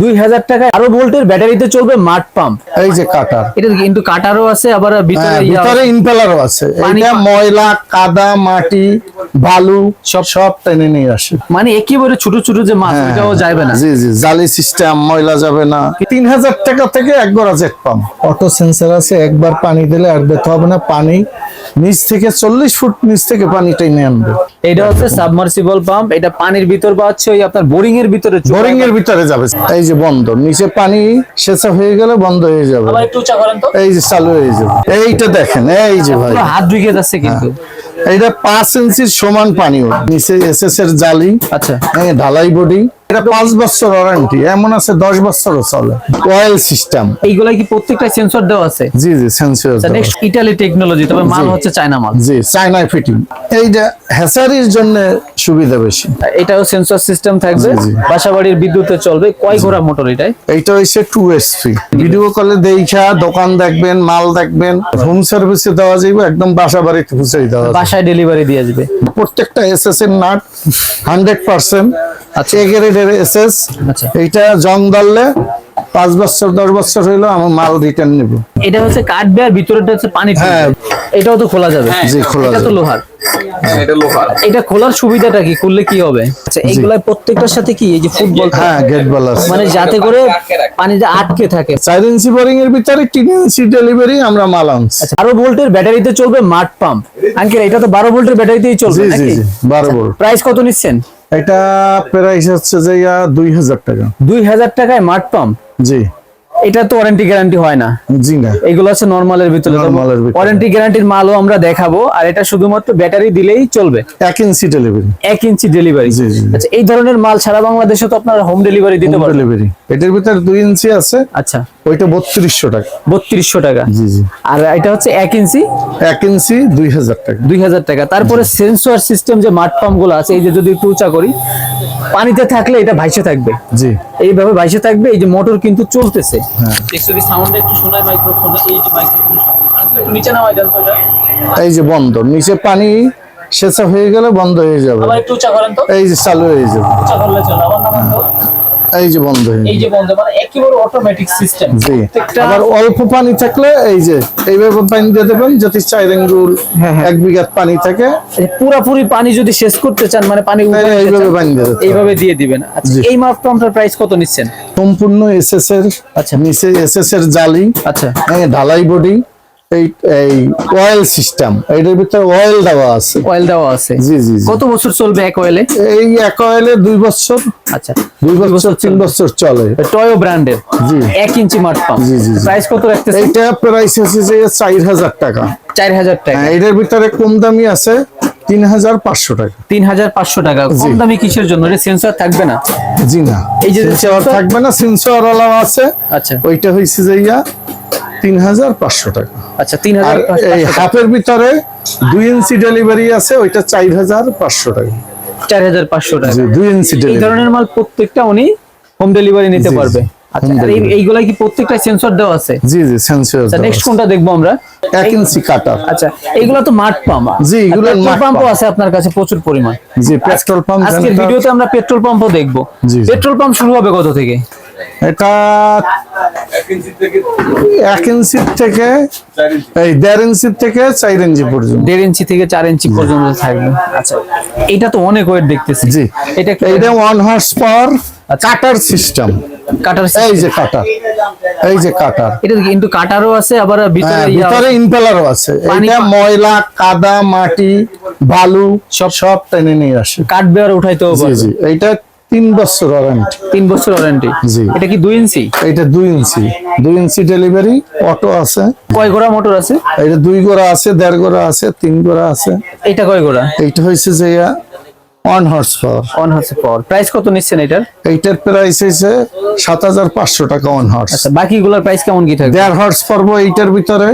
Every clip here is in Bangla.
দুই হাজার টাকায় আরও ভোল্টের ব্যাটারিতে চলবে মাঠ পাম্প এই যে কাটার। এটা কিন্তু কাটারও আছে আবার ভিতরে হ্যাঁ, ভিতরে ইম্পেলারও আছে। এটা ময়লা কাদা মাটি বালু সব সব টেনে নিয়ে আসে। মানে একেবারে ছোট ছোট যে মাছ হ্যাঁ, যাবে না। জি জি জালি সিস্টেম ময়লা যাবে না। তিন হাজার টাকা থেকে এক গড়া জেট পাম্প অটো সেন্সার আছে একবার পানি দিলে আর দিতে হবে না। পানি নিচ থেকে চল্লিশ ফুট নিচ থেকে পানি টেনে আনবে। এটা হচ্ছে সাবমার্সিবল পাম্প এটা পানির ভিতর পাচ্ছে ওই আপনার বোরিং এর ভিতরে বোরিং এর ভিতরে যাবে। এই যে বন্ধ নিচে পানি সেচা হয়ে গেলে বন্ধ হয়ে যাবে। আবার একটু উঁচা করেন তো। এই যে চালু হয়ে যাবে। এইটা দেখেন এই যে ভাই। হাত ঢুকে যাচ্ছে কিন্তু। এইটা পাঁচ ইঞ্চির সমান পানি। নিচে এস এর জালি আচ্ছা। হ্যাঁ ঢালাই বডি। এটা পাঁচ বছর ওয়ারেন্টি এমন আছে দশ বছরও চলে। অয়েল সিস্টেম এইগুলা কি প্রত্যেকটা সেন্সর দেওয়া আছে? জি জি সেন্সর নেক্সট ইটালি টেকনোলজি তবে মাল হচ্ছে চায়না মাল। জি চাইনায় ফিটিং এইটা জন্য সুবিধা বেশি। এটাও সেন্সর সিস্টেম থাকবে। বাসাবাড়ির বিদ্যুতে চলবে। কয় ঘোড়া মোটর এটাই? এইটা হচ্ছে টু এস এসপি ভিডিও কলে দেখা দোকান দেখবেন মাল দেখবেন। হোম সার্ভিসে দেওয়া যাবে একদম বাসা বাড়িতে পৌঁছে দেওয়া। বাসায় ডেলিভারি দিয়ে যাবে। প্রত্যেকটা এসএস এর নাট হান্ড্রেড পার্সেন্ট আচ্ছা। এ গ্রেডের এসএস আচ্ছা। এইটা জং ধরলে পাঁচ বছর দশ বছর হইল আমার মাল রিটার্ন নিব। এটা হচ্ছে কাঠ বেয়ার ভিতরটা হচ্ছে পানি হ্যাঁ। এটাও তো খোলা যাবে? জি, খোলা যাবে। লোহার। এটা খোলার সুবিধাটা কি? করলে কি হবে? আচ্ছা এইগুলা প্রত্যেকটার সাথে কি? এই যে ফুটবল হ্যাঁ গেট মানে যাতে করে পানিতে আটকে থাকে। চার ইঞ্চি বোরিং এর ভিতরে তিন ইঞ্চি ডেলিভারি আমরা মাল আনছি। আচ্ছা বারো ভোল্টের ব্যাটারিতে চলবে মাঠ পাম্প আঙ্কেল এটা তো বারো ভোল্টের ব্যাটারিতেই চলবে জি জি নাকি? বারো বড় প্রাইস কত নিচ্ছেন? এটা প্রাইস হচ্ছে যে ইয়া দুই হাজার টাকা। দুই হাজার টাকায় মাঠ পাম্প? জি। এটা তো ওয়ারেন্টি গ্যারান্টি হয় না। জি না। এগুলো হচ্ছে নর্মালের ভিতরে। এর ভিতরে। ওয়ারেন্টি গ্যারান্টির মালও আমরা দেখাবো আর এটা শুধুমাত্র ব্যাটারি দিলেই চলবে। এক ইঞ্চি ডেলিভারি এক ইঞ্চি ডেলিভারি জি, জি। আচ্ছা এই ধরনের মাল সারা বাংলাদেশে তো আপনারা হোম ডেলিভারি দিতে পারবেন। ডেলিভারি এটার ভিতরে দুই ইঞ্চি আছে। আচ্ছা। ওইটা বত্রিশশো টাকা। বত্রিশশো টাকা। জি জি। আর এটা হচ্ছে এক ইঞ্চি এক ইঞ্চি দুই হাজার টাকা। দুই হাজার টাকা। তারপরে সেন্সর সিস্টেম যে মাঠ পাম্পগুলো আছে এই যে যদি একটু উঁচা করি পানিতে থাকলে এটা ভাইসে থাকবে। জি। এইভাবে ভাইসে থাকবে এই যে মোটর কিন্তু চলতেছে। হ্যাঁ। যদি সাউন্ড একটু শোনায় মাইক্রোফোন এই যে মাইক্রোফোন নিচে নামাই দেন তো এটা এই যে বন্ধ নিচে পানি সেচা হয়ে গেলে বন্ধ হয়ে যাবে। আবার একটু উঁচা করেন তো। এই যে চালু হয়ে যাবে। উঁচা করলে চলে আবার নামান তো। এই যে বন্ধ এই যে বন্ধ মানে একেবারে অটোমেটিক সিস্টেম জি। আবার অল্প পানি থাকলে এই যে এইভাবে পানি দিয়ে দেবেন যদি চার আঙ্গুল হ্যাঁ, হ্যাঁ। এক বিঘা পানি থাকে। এই পুরাপুরি পানি যদি শেষ করতে চান মানে পানি এইভাবে পানি দিয়ে এইভাবে দিয়ে দিবেন। আচ্ছা এই মাপ পাম্পটার প্রাইস কত নিচ্ছেন? সম্পূর্ণ এসএস এর আচ্ছা। নিচে এসএস এর জালি আচ্ছা। হ্যাঁ ঢালাই বডি এই এই অয়েল সিস্টেম ভিতরে অয়েল দেওয়া আছে। অয়েল দেওয়া আছে। জি জি জি। কত বছর চলবে এক অয়েলে এই এক অয়েলে দুই বছর। আচ্ছা। দুই বছর তিন বছর চলে। টয়ো ব্র্যান্ডের জি। এক ইঞ্চি মাঠ পাম্প জি, জি, জি। প্রাইস কত রাখতেছে এইটা প্রাইস আছে যে চার হাজার টাকা। চার হাজার টাকা। হ্যাঁ এটার ভিতরে কম দামি আছে। তিন হাজার পাঁচশো টাকা। তিন হাজার পাঁচশো টাকা। কম দামি কিসের জন্য? সেন্সর থাকবে না? জি না। এই যে সেন্সর থাকবে না সেন্সর ওয়ালাও আছে। আচ্ছা। ওইটা হয়েছে যে ইয়া তিন হাজার পাঁচশো টাকা। আচ্ছা তিন হাজার এই হাফের ভিতরে দুই ইঞ্চি ডেলিভারি আছে ওইটা চার হাজার পাঁচশো টাকা। চার হাজার পাঁচশো টাকা। দুই ইঞ্চি এই ধরনের মাল প্রত্যেকটা উনি হোম ডেলিভারি নিতে। পারবে। আচ্ছা। এইগুলা কি প্রত্যেকটা সেন্সর দেওয়া আছে? জি জি সেন্সর আচ্ছা নেক্সট কোনটা দেখব আমরা? এক ইঞ্চি কাটার আচ্ছা এইগুলা তো মাঠ পাম্প জি, এগুলো মাঠ পাম্পও আছে আপনার কাছে প্রচুর পরিমাণ। জি পেট্রোল পাম্প আজকের ভিডিওতে আমরা পেট্রোল পাম্পও দেখব। পেট্রোল পাম্প শুরু হবে কত থেকে? এটা এক ইঞ্চি থেকে এই দেড় ইঞ্চি থেকে চার ইঞ্চি পর্যন্ত। দেড় ইঞ্চি থেকে চার ইঞ্চি পর্যন্ত থাকবে। আচ্ছা এটা তো অনেক ওয়েট দেখতেছি। জি এটা কি এইটা one horsepower cutter system cutter এই যে কাটার এই যে কাটার এটা কিন্তু কাটারও আছে আবার ভিতরে হ্যাঁ, ভিতরে ইম্পেলারও আছে। এটা ময়লা কাদা মাটি বালু সব সব টেনে নিয়ে আসে। কাঠ বেয়ার উঠাইতেও জি পারবে জি। এইটা তিন বছর ওয়ারেন্টি তিন বছর ওয়ারেন্টি জি। এটা কি দুই ইঞ্চি? এটা দুই ইঞ্চি। দুই ইঞ্চি ডেলিভারি অটো আছে। কয় গোড়া মোটর আছে? এটা দুই গোড়া আছে দেড় গোড়া আছে তিন গোড়া আছে। এটা কয় গোড়া? এইটা হয়েছে যে one horsepower one horsepower price কত নিচ্ছেন এটার? এইটার প্রাইস হয়েছে সাত হাজার পাঁচশো টাকা অন হর্স আচ্ছা বাকিগুলোর প্রাইস কেমন কি থাকবে? দেড় হর্স পড়ব এইটার ভিতরে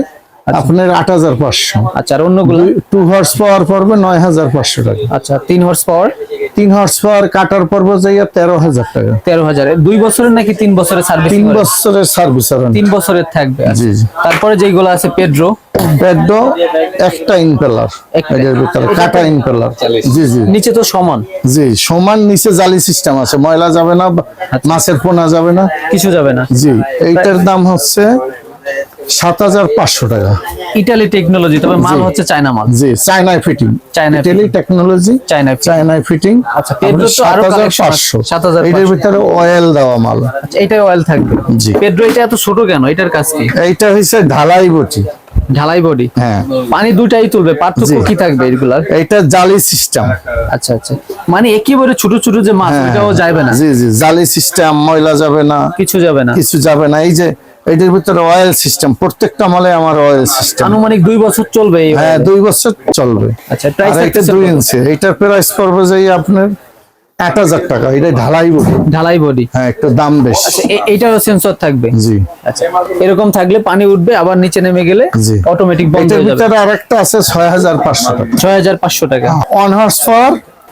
আপনার আট হাজার পাঁচশো। আচ্ছা আর অন্যগুলো? টু হর্স পাওয়ার পড়বে নয় হাজার পাঁচশো টাকা। আচ্ছা তিন হর্স পাওয়ার তিন হর্স পাওয়ার কাটার পড়বে যাইয়া তেরো হাজার টাকা। তেরো হাজার। দুই বছরের নাকি তিন বছরের সার্ভিস তিন বছরের সার্ভিস তিন বছরের থাকবে। জি জি। তারপরে যেগুলো আছে পেড্রো পেড্রো একটা ইম্পেলার একটা। এটার ভিতরে কাটা ইম্পেলার জি জি। নিচে তো সমান। জি সমান নিচে জালি সিস্টেম আছে। ময়লা যাবে না আচ্ছা। মাছের পোনা যাবে না। কিছু যাবে না। জি এইটার দাম হচ্ছে সাত হাজার পাঁচশো টাকা। ইটালি টেকনোলজি তবে মাল হচ্ছে চায়না মাল। জি চায়নায় ফিটিং চায়নায় টেলি টেকনোলজি fitting। চায়নায় ফিটিং আচ্ছা, পেড্রো তো আরও collection আছে। 7500 এটার ভিতরে অয়েল দেওয়া মাল। আচ্ছা এটাই অয়েল থাকবে। জি। পেড্রো এটা এত ছোট কেন? এটার কাজ কি? এইটা হচ্ছে ঢালাই বটি। ঢালাই বডি? হ্যাঁ। পানি দুটাই তুলবে পার্থক্য। কি থাকবে এগুলার? এটা জালি সিস্টেম আচ্ছা আচ্ছা। মানে একেবারে ছোট ছোট যে মাছ ওইটাও যাবে না। জি জি জালি সিস্টেম ময়লা যাবে না। কিছু যাবে না। কিছু যাবে না। এই যে এটার ভিতরে অয়েল সিস্টেম প্রত্যেকটা মালে আমার অয়েল সিস্টেম আনুমানিক দুই বছর চলবে হ্যাঁ দুই বছর চলবে। আচ্ছা দুই ইঞ্চি। এটার প্রাইস পড়বে যে আপনার এক হাজার টাকা। এটা ঢালাই বডি ঢালাই বডি হ্যাঁ একটু দাম বেশি। আচ্ছা, এটারও সেন্সর থাকবে? জি। আচ্ছা এরকম থাকলে পানি উঠবে আবার নিচে নেমে গেলে অটোমেটিক বন্ধ হয়ে যাবে। এটার ভিতরে আরেকটা আছে ছয় হাজার পাঁচশো টাকা। ছয় হাজার পাঁচশো টাকা। অন হর্স ফর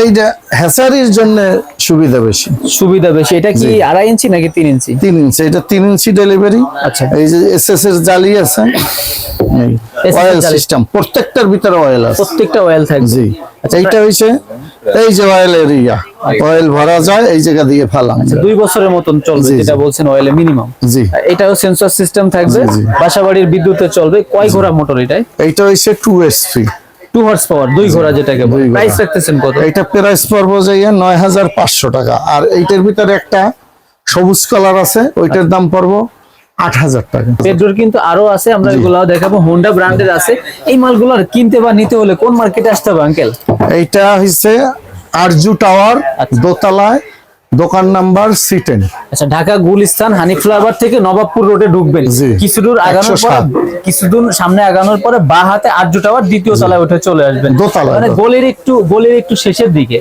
এইটা হ্যাসারির জন্য সুবিধা বেশি। সুবিধা বেশি। এটা কি আড়াই ইঞ্চি নাকি তিন ইঞ্চি? তিন ইঞ্চি এটা তিন ইঞ্চি ডেলিভারি আচ্ছা। এই যে এস এস এর জালি আছে। অয়েল সিস্টেম প্রত্যেকটার ভিতরে অয়েল আছে। প্রত্যেকটা অয়েল থাকবে। জি। আচ্ছা, এইটা হইছে এই যে অয়েল এরিয়া অয়েল ভরা যায় এই জায়গা দিয়ে ফেলাম দুই বছরের মতন চলবে যেটা বলছেন অয়েলে মিনিমাম জি। এটাও সেন্সর সিস্টেম থাকবে। জি, জি। বাসা বাড়ির বিদ্যুতে চলবে। কয় ঘোড়া মোটর এটাই? এইটা হইছে two SP two horse power দুই ঘোড়া যেটাকে প্রাইস রাখতেছেন কত? এইটা প্রাইস পড়ব যাইয়া নয় হাজার পাঁচশো টাকা। আর এইটার ভিতরে একটা সবুজ কালার আছে ওইটার দাম পড়ব আট হাজার টাকা। পেড্রোর কিন্তু আরও আছে আমরা এগুলাও দেখাবো। হোন্ডা ব্র্যান্ডের আছে। এই মালগুলো কিনতে বা নিতে হলে কোন মার্কেটে আসতে হবে আঙ্কেল এইটা হচ্ছে আরজু টাওয়ার আচ্ছা। দোতলায়। দোকান নাম্বার সি টেন আচ্ছা ঢাকা গুলিস্তান হানি ফ্লাইওভার থেকে নবাবপুর রোডে ঢুকবেন। জি। কিছু দূর আগানোর পরে 107 কিছু দূর সামনে আগানোর পরে বা হাতে আর্য টাওয়ার দ্বিতীয় তলায় উঠে চলে আসবেন। মানে। গলির একটু গলির একটু শেষের দিকে।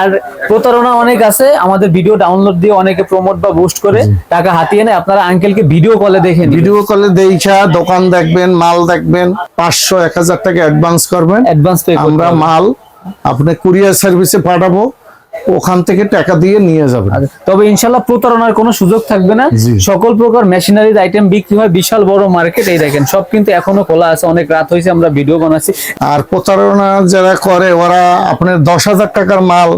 আর প্রতারণা অনেক আছে আমাদের ভিডিও ডাউনলোড দিয়ে অনেকে প্রমোট বা বুস্ট করে টাকা হাতিয়ে নেয়। আপনারা আঙ্কেলকে ভিডিও কলে দেখেন ভিডিও কলে দেখা দোকান দেখবেন মাল দেখবেন পাঁচশো এক হাজার টাকা অ্যাডভান্স করবেন। অ্যাডভান্স পে আমরা মাল আপনি কুরিয়ার সার্ভিসে পাঠাবো। ওখান থেকে টাকা দিয়ে নিয়ে যাবেন তবে ইনশাল্লাহ প্রতারণার কোনো সুযোগ থাকবে না। সকল প্রকার মেশিনারিজ আইটেম বিক্রি হয়। বিশাল বড় মার্কেট এই দেখেন সব কিন্তু এখনও খোলা আছে। অনেক রাত হয়েছে আমরা ভিডিও বানাচ্ছি। আর প্রতারণা যারা করে ওরা আপনার দশ হাজার টাকার মাল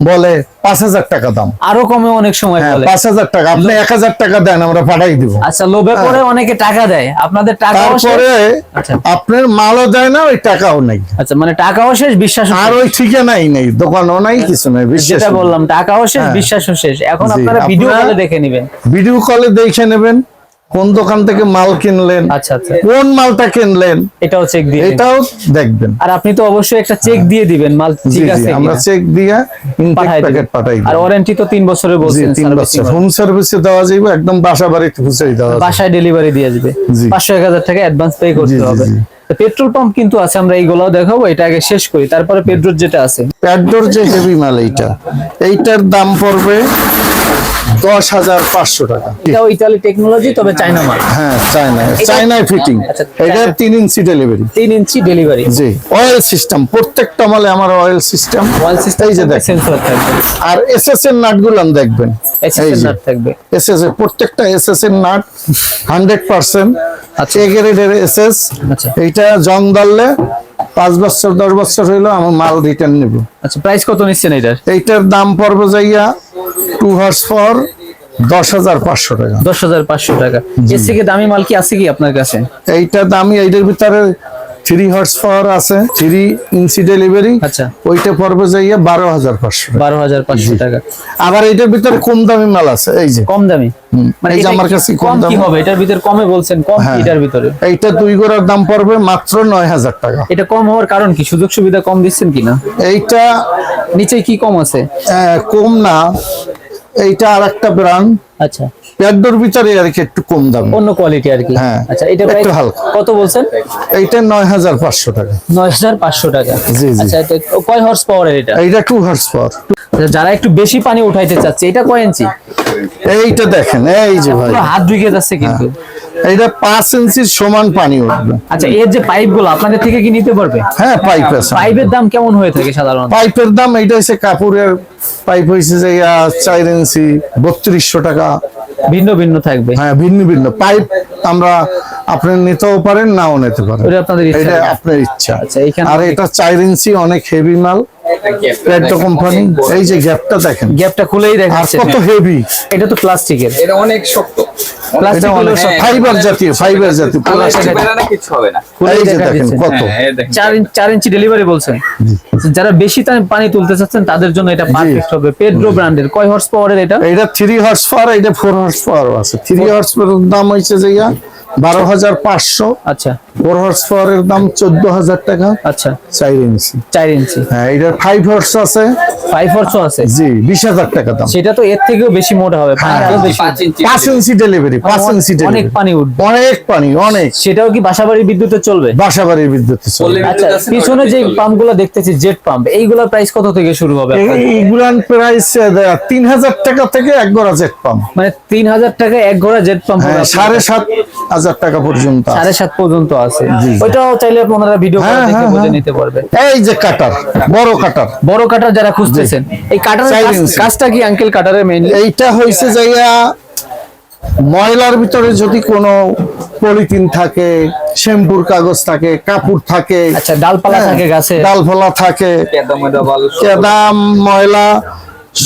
বলে পাঁচ হাজার টাকা দাম। আরও কমে অনেক সময় হ্যাঁ পাঁচ হাজার টাকা। আপনি এক হাজার টাকা দেন আমরা পাঠাই দিব। আচ্ছা লোভে পরে অনেকে টাকা দেয়। আপনাদের টাকাও তারপরে আচ্ছা। আপনার মালও দেয় না ওই টাকাও নেই। আচ্ছা মানে টাকাও শেষ বিশ্বাস আর ওই ঠিকানাই নেই দোকানও নাই কিছু নেই বিশ্বাস যেটা বললাম টাকাও শেষ হ্যাঁ। বিশ্বাসও শেষ। এখন আপনারা ভিডিও কলে দেখে নেবেন। ভিডিও কলে দেখে নেবেন। কোন দোকান থেকে মাল কিনলেন? আচ্ছা আচ্ছা। কোন মালটা কিনলেন? এটাও চেক দিয়ে এটাও দেখবেন। আর আপনি তো অবশ্যই একটা চেক দিয়ে দিবেন মাল ঠিক আছে আমরা চেক দিয়ে পাঠাই প্যাকেট পাঠাই আর ওয়ারেন্টি তো তিন বছরের বলছেন তিন servicing বছর। হোম সার্ভিসে দেওয়া যাবে একদম বাসা বাড়িতে পৌঁছে দেওয়া যাবে। বাসায় ডেলিভারি দিয়ে যাবে জি। পাঁচশো এক হাজার টাকা অ্যাডভান্স পে করতে হবে। পেট্রোল পাম্প কিন্তু আছে আমরা এইগুলাও দেখাবো এটা আগে শেষ করি। তারপরে পেট্রোল যেটা আছে। পেট্রোল যে হেভি মাল এইটা এইটার দাম পড়বে দশ হাজার পাঁচশো টাকা। এটাও ইতালি টেকনোলজি তবে চায়না মাল হ্যাঁ চায়নায় চায়নায় ফিটিং এটা তিন ইঞ্চি ডেলিভারি তিন ইঞ্চি ডেলিভারি জি অয়েল সিস্টেম প্রত্যেকটা মালে আমার অয়েল সিস্টেম ওয়াল সিস্টেম যে দেখেন। আর এস এস এর নাট গুলান দেখবেন। এই এসএসএল নাট থাকবে। এস এস এর প্রত্যেকটা এস এস এর নাট হান্ড্রেড পার্সেন্ট আচ্ছা। এ গ্রেডের এস এস আচ্ছা। এইটা জং ধরলে পাঁচ বছর দশ বছর হইল আমার মাল রিটার্ন নিব। আচ্ছা প্রাইস কত নিচ্ছেন এটার এইটার দাম পড়বে যাইয়া টু হর্স ফর দশ হাজার পাঁচশো টাকা। দশ হাজার পাঁচশো টাকা। এর থেকে দামি মাল কি আছে কি আপনার কাছে? এইটা দামি এইটার ভিতরে থ্রি হর্স পাওয়ার আছে থ্রি ইঞ্চি ডেলিভারি আচ্ছা। ওইটা পড়বে যাইয়া বারো হাজার পাঁচশো বারো হাজার পাঁচশো টাকা। আবার এটার ভিতরে কম দামি মাল আছে এই যে। কম দামি? মানে এই যে আমার কাছে কম দামি। হবে? এটার ভিতরে কমে বলছেন কম হ্যাঁ। এটার ভিতরে? এইটা দুই গোড়ার দাম পড়বে মাত্র নয় হাজার টাকা। এটা কম হওয়ার কারণ কি? সুযোগ সুবিধা কম দিচ্ছেন কিনা? এইটা নিচে কি কম আছে? কম না। এইটা আর একটা ব্র্যান্ড আচ্ছা। প্যাডোর ভিতরে আর কি একটু কম দাম। অন্য কোয়ালিটি আর কি। হ্যাঁ, আচ্ছা এটা একটু হালকা। কত বলছেন? এইটা নয় হাজার পাঁচশো টাকা। নয় হাজার পাঁচশো টাকা। জি, জি। আচ্ছা এটা কয় হর্স পাওয়ার এটা? এইটা টু হর্স পাওয়ার যারা একটু বেশি পানি উঠাইতে চাচ্ছে এটা কয় ইঞ্চি? এইটা দেখেন এই যে ভাই। হাত ঢুকে যাচ্ছে কিন্তু। এইটা পাঁচ ইঞ্চির সমান পানি উঠবে। আচ্ছা এর যে পাইপগুলো আপনাদের থেকে কি নিতে পারবে? হ্যাঁ পাইপ আছে পাইপের দাম কেমন হয়ে থাকে সাধারণত? পাইপের দাম এইটা হচ্ছে কাপড়ের পাইপ হয়েছে যে চার ইঞ্চি বত্রিশশো টাকা। ভিন্ন ভিন্ন থাকবে। হ্যাঁ ভিন্ন ভিন্ন। পাইপ আমরা আপনি নিতেও পারেন নাও নিতে পারেন। ওটা আপনাদের ইচ্ছা। এটা আপনার ইচ্ছা। আচ্ছা, আর এটা চার ইঞ্চি অনেক হেভি মাল। পেট্রো কোম্পানি এই যে গ্যাপটা দেখেন। গ্যাপটা খুলেই আর কত হেভি এটা তো প্লাস্টিকের। এটা অনেক শক্ত। প্লাস্টিক এটা ফাইবার জাতীয় ফাইবার জাতীয় plastic। না কিছু হবে না। এই যে দেখেন কত। এই দেখেন। চার ইঞ্চ ডেলিভারি বলছেন যারা বেশি টাইম পানি তুলতে চাচ্ছেন তাদের জন্য এটা পারফেক্ট হবে। পেড্রো ব্র্যান্ডের কয় হর্স পাওয়ারের এটা? এটা থ্রি হর্স পাওয়ার এটা ফোর হর্স পাওয়ার আছে থ্রি হর্স পাওয়ার দাম হয়েছে যে বারো হাজার পাঁচশো। আচ্ছা। ফোর হর্স পাওয়ারের দাম চোদ্দ হাজার টাকা। আচ্ছা। চার ইঞ্চি। চার ইঞ্চি। হ্যাঁ এটা ফাইভ হর্স আছে। ফাইভ হর্সও আছে? জি বিশ হাজার টাকা দাম। সেটা তো এর থেকেও বেশি মোটা হবে। বেশি। পাঁচ ইঞ্চি। ডেলিভারি পাঁচ ইঞ্চি অনেক পানি উঠবে। অনেক পানি অনেক। সেটাও কি বাসাবাড়ির বিদ্যুতে চলবে? বাসা বাড়ির বিদ্যুৎ বললে আচ্ছা পিছনে যে চলবে। পাম্পগুলো দেখতেছি জেট পাম্প এইগুলোর প্রাইস কত থেকে শুরু হবে? এইগুলান প্রাইস তিন হাজার টাকা থেকে এক গড়া জেট পাম্প মানে তিন হাজার টাকা এক ঘোড়া জেট পাম্প হ্যাঁ সাড়ে সাত হাজার টাকা পর্যন্ত সাড়ে সাত পর্যন্ত আছে। ওইটাও চাইলে ওনারা ভিডিও করে হ্যাঁ, দেখে হ্যাঁ, বুঝে হ্যাঁ। নিতে পারবে। এই যে কাটার বড় কাটার বড় কাটার যারা খুঁজতেছেন। এই ইঞ্চি। কাজটা কি আঙ্কেল কাটারের মেইনলি এইটা হয়েছে যাইয়া ময়লার ভিতরে যদি কোনো পলিথিন থাকে শ্যাম্পুর কাগজ থাকে কাপড় থাকে। আচ্ছা ডালপালা থাকে গাছে। ডালফলা থাকে। কেদাম ময়লা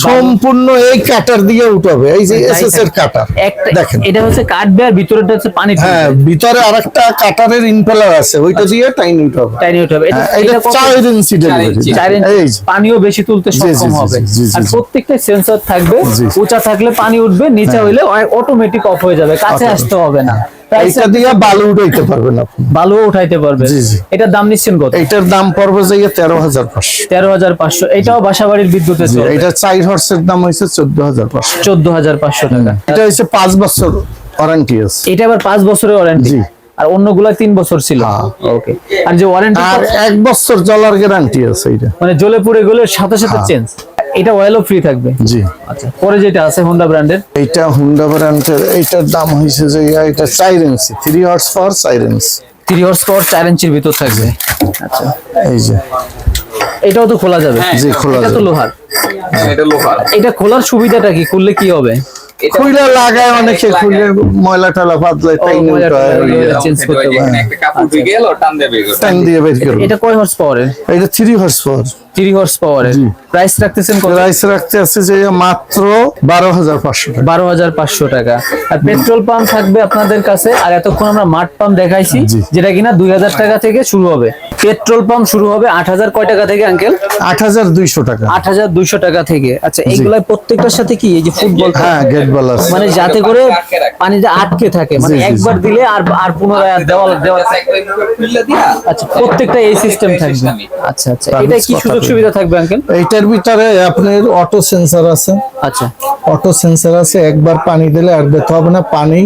সম্পূর্ণ এই কাটার দিয়ে উঠাবে এই যে এসএস এর। কাটার একটা দেখেন। এটা হচ্ছে কাটবে আর ভিতরেটা হচ্ছে পানি হ্যাঁ ভিতরে আরেকটা কাটারের ইম্পেলার আছে ওইটা দিয়ে টাইন উঠাবে টাইনি উঠাবে এটা- হ্যাঁ, চার ইঞ্চি ডেলিভারি ইঞ্চি। চার ইঞ্চি পানিও বেশি তুলতে সক্ষম হবে। আর প্রত্যেকটা সেন্সর থাকবে। উঁচা থাকলে পানি উঠবে নিচে হইলে অটোমেটিক অফ হয়ে যাবে কাছে আসতে হবে না। এইটা দিয়ে বালু উঠাইতে পারবেন আপনি। ভালোও উঠাইতে পারবে জি, জি। এটার দাম নিচ্ছেন কত? এইটার দাম পড়বে যে তেরো হাজার পাঁচশো। তেরো হাজার পাঁচশো। এটাও বাসাবাড়ির বিদ্যুতে চলবে এটা চার হর্সের দাম চোদ্দ হাজার পাঁচশো। টাকা। এটা হচ্ছে পাঁচ বছর ওয়ারেন্টি আছে। এটা আবার পাঁচ বছরের ওয়ারেন্টি জি। আর অন্যগুলা তিন বছর ছিল। হ্যাঁ। ওকে আর যে ওয়ারেন্টি আর এক বছর চলার গ্যারান্টি আছে এটা মানে জ্বলে পুড়ে গেলে সাথে সাথে হ্যাঁ। চেঞ্জ এটা অয়েলও ফ্রি থাকবে? জি। আচ্ছা পরে যেটা আছে হোন্ডা ব্র্যান্ডের এইটা হুন্ডা ব্র্যান্ডের এইটার দাম হইছে যে এটা ইঞ্চি থ্রি হর্স ফর চার ইঞ্চি থ্রি হর্স পাওয়ার চার ইঞ্চির ভিতর থাকবে। আচ্ছা। এই যে। এটাও তো খোলা যাবে? জি খোলা যাবে এটা তো লোহার। এটা লোহার। এটা খোলার সুবিধাটা কি? খুললে কি হবে? এটা লাগায় অনেকে খুলে ময়লা টলা পাতলে ও, টাইন ময়লা টলা উঠায়, লাগিয়ে ওই চেঞ্জ করতে এখানে একটা কাপড় ঢুকে গেল টান দেবে টাইম দিয়ে বের করবে এটা কয় হর্স পাওয়ারের এটা three horsepower three horse পাওয়ারের প্রাইস রাখতেছেন কত? প্রাইস রাখতে আছে যে মাত্র বারো হাজার পাঁচশো টাকা। বারো হাজার পাঁচশো টাকা। আর পেট্রোল পাম্প থাকবে আপনাদের কাছে। আর এতক্ষণ আমরা মাঠ পাম্প দেখাইছি যেটা কিনা দুই হাজার টাকা থেকে শুরু হবে। পেট্রোল পাম্প শুরু হবে আট হাজার কয় টাকা থেকে আঙ্কেল আট হাজার দুইশো টাকা। আট হাজার দুইশো টাকা থেকে। আচ্ছা এইগুলাই প্রত্যেকটার সাথে কি এই যে ফুটবল হ্যাঁ মানে যাতে করে পানিটা আটকে থাকে। মানে। একবার দিলে আর আর পুনরায় আর দেওয়াল আচ্ছা প্রত্যেকটা এই সিস্টেম থাকবে। আচ্ছা আচ্ছা। এটা কি সুযোগ সুবিধা থাকবে আঙ্কেল? এইটার ভিতরে আপনার অটো সেন্সার আছে। আচ্ছা। অটো সেন্সার আছে। একবার পানি দিলে আর দিতে হবে না পানি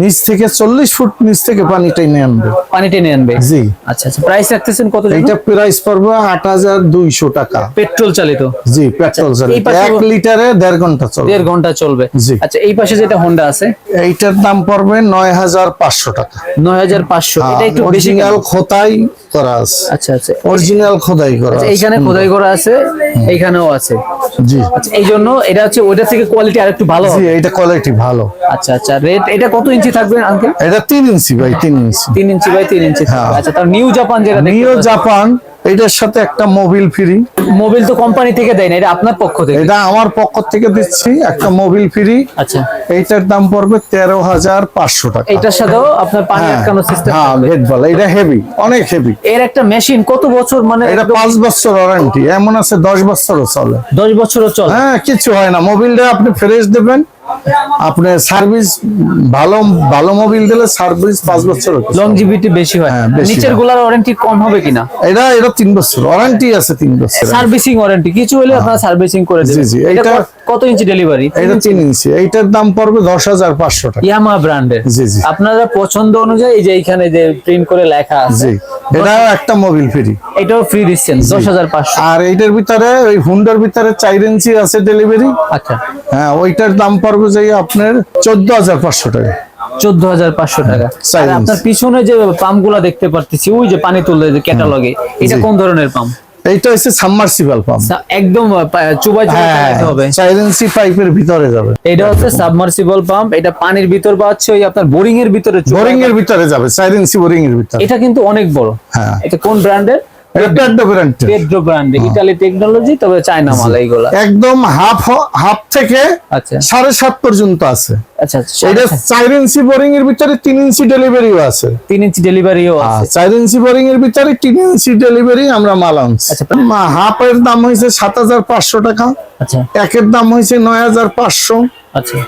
নিচ থেকে চল্লিশ ফুট নিচ থেকে পানি টেনে আনবে। পানি টেনে আনবে? জি। আচ্ছা আচ্ছা। প্রাইস রাখতেছেন কত এটা প্রাইস পড়বে আট হাজার দুইশো টাকা। পেট্রোল চালিত? জি পেট্রোল আচ্ছা, চালিত। এক লিটারে দেড় ঘণ্টা চলবে। দেড় ঘণ্টা চলবে। জি। আচ্ছা এই পাশে যেটা হোন্ডা আছে? এইটার দাম পড়বে নয় হাজার পাঁচশো টাকা। নয় হাজার পাঁচশো। এটা একটু বেশি? খোদাই করা আছে। আচ্ছা আচ্ছা। অরিজিনাল খোদাই করা আচ্ছা, আছে। এইখানে খোদাই করা আছে এইখানেও আছে। জি। আচ্ছা এই জন্য এটা হচ্ছে ওইটা থেকে কোয়ালিটি আর একটু ভালো জি এটা কোয়ালিটি ভালো। আচ্ছা আচ্ছা রেট এটা কত ইঞ্চি থাকবে আঙ্কেল এটা তিন ইঞ্চি ভাই তিন ইঞ্চি তিন ইঞ্চি বাই তিন ইঞ্চি হ্যাঁ। আচ্ছা তার নিউ জাপান যেটা নিউ জাপান এটার সাথে একটা মোবিল ফ্রি। মোবিল তো কোম্পানি থেকে দেয় না এটা আপনার পক্ষ থেকে? এটা আমার পক্ষ থেকে দিচ্ছি একটা মোবিল ফ্রি। আচ্ছা। এইটার দাম পড়বে তেরো হাজার পাঁচশো টাকা। এটার সাথেও আপনার পানি হ্যাঁ। আটকানো সিস্টেম হ্যাঁ গেট বলা এটা হেভি অনেক হেভি এর একটা মেশিন কত বছর মানে এটা পাঁচ বছর ওয়ারেন্টি এমন আছে দশ বছরও চলে। দশ বছরও চলে। হ্যাঁ কিছু হয় না মোবিলটা আপনি ফ্রেশ দেবেন আপনি সার্ভিস ভালো ভালো মোবিল দিলে সার্ভিস পাঁচ বছর লংজিভিটি বেশি হয়। হ্যাঁ, নিচেরগুলার ওয়ারেন্টি কম হবে কিনা? এটা এটা তিন বছর। ওয়ারেন্টি আছে তিন বছর সার্ভিসিং ওয়ারেন্টি কিছু হলে আপনারা সার্ভিসিং করে দেবেন। জি এটা কত- ইঞ্চি ডেলিভারি এটা তিন ইঞ্চি। এইটার দাম পড়বে দশ হাজার পাঁচশো টাকা। ইয়ামা ব্র্যান্ডের। জি জি। আপনারা পছন্দ অনুযায়ী এই যে এখানে যে প্রিন্ট করে লেখা আছে জি। এটা একটা মোবিল ফ্রি এটাও ফ্রি দিচ্ছেন দশ হাজার পাঁচশো। আর এইটার ভিতরে ওই হুন্ডার ভিতরে চার ইঞ্চি আছে ডেলিভারি আচ্ছা। হ্যাঁ ওইটার দাম পড়বে যাই আপনার চোদ্দ হাজার পাঁচশো টাকা। চোদ্দ হাজার পাঁচশো টাকা। আর আপনার পিছনে যে পাম্পগুলা দেখতে পারতেছি ওই যে পানি তুললে যে ক্যাটালগে এটা কোন ধরনের পাম্প? এইটা হচ্ছে সাবমার্সিবল পাম্প একদম চুবাই হ্যাঁ হবে। চার পাইপের ভিতরে যাবে। এটা হচ্ছে সাবমার্সিবল পাম্প এটা পানির ভিতর বা হচ্ছে ওই আপনার বোরিং এর ভিতরে বোরিং এর ভিতরে যাবে সাইলেন্সি বোরিং এর ভিতরে। এটা কিন্তু অনেক বড়। হ্যাঁ। এটা কোন ব্র্যান্ডের এটা পেড্রো ব্র্যান্ডের ইতালি টেকনোলজি তবে চায়না মাল এইগুলা। একদম হাফ হাফ থেকে আচ্ছা। সাড়ে সাত পর্যন্ত আছে। আচ্ছা এটা আচ্ছা, চার ইঞ্চি বোরিং এর ভিতরে তিন ইঞ্চি ডেলিভারিও আছে। তিন ইঞ্চি ডেলিভারিও আছে। চার ইঞ্চি বোরিং এর ভিতরে তিন ইঞ্চি ডেলিভারি আমরা মাল আনছি। আচ্ছা। হাফের দাম হয়েছে সাত হাজার পাঁচশো টাকা। আচ্ছা। একের দাম হয়েছে নয় হাজার পাঁচশো। আচ্ছা।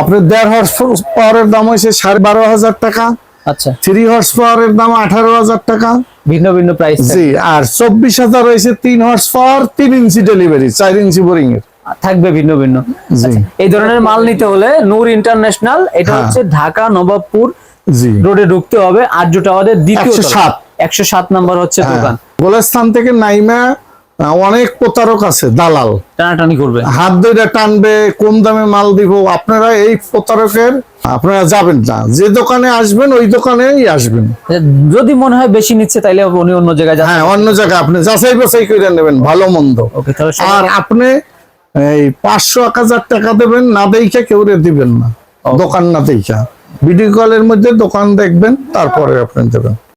আপনার দেড় হর্স পাওয়ারের দাম হয়েছে সাড়ে বারো হাজার টাকা। আচ্ছা। থ্রি হর্স পাওয়ারের দাম আঠারো হাজার টাকা। ভিন্ন ভিন্ন প্রাইস জি আর চব্বিশ হাজার হয়েছে তিন হর্স পাওয়ার তিন ইঞ্চি ডেলিভারি চার ইঞ্চি বোরিং এর। থাকবে ভিন্ন ভিন্ন। জি। এই ধরনের মাল নিতে হলে নূর ইন্টারন্যাশনাল এটা হ্যাঁ। হচ্ছে ঢাকা নবাবপুর জি। রোডে ঢুকতে হবে। আর্য টাওয়ারের দ্বিতীয় 107 একশো সাত নাম্বার হচ্ছে হ্যাঁ। দোকান। গোলস্থান থেকে নাইমা অনেক প্রতারক আছে দালাল। টানাটানি করবে। হাত ধরে টানবে কম দামে মাল দিব আপনারা এই প্রতারকের আপনারা যাবেন না। যে দোকানে আসবেন ওই দোকানেই আসবেন। যদি মনে হয় বেশি নিচ্ছে তাইলে উনি অন্য জায়গায় যান হ্যাঁ অন্য জায়গায় আপনি যাচাই বাছাই করে নেবেন ভালো মন্দ। ওকে তাহলে আর আপনি এই পাঁচশো এক হাজার টাকা দেবেন না দেখে কেউ রে দিবেন না। দোকান না দেখা ভিডিও কলের মধ্যে দোকান দেখবেন তারপরে আপনি দেবেন।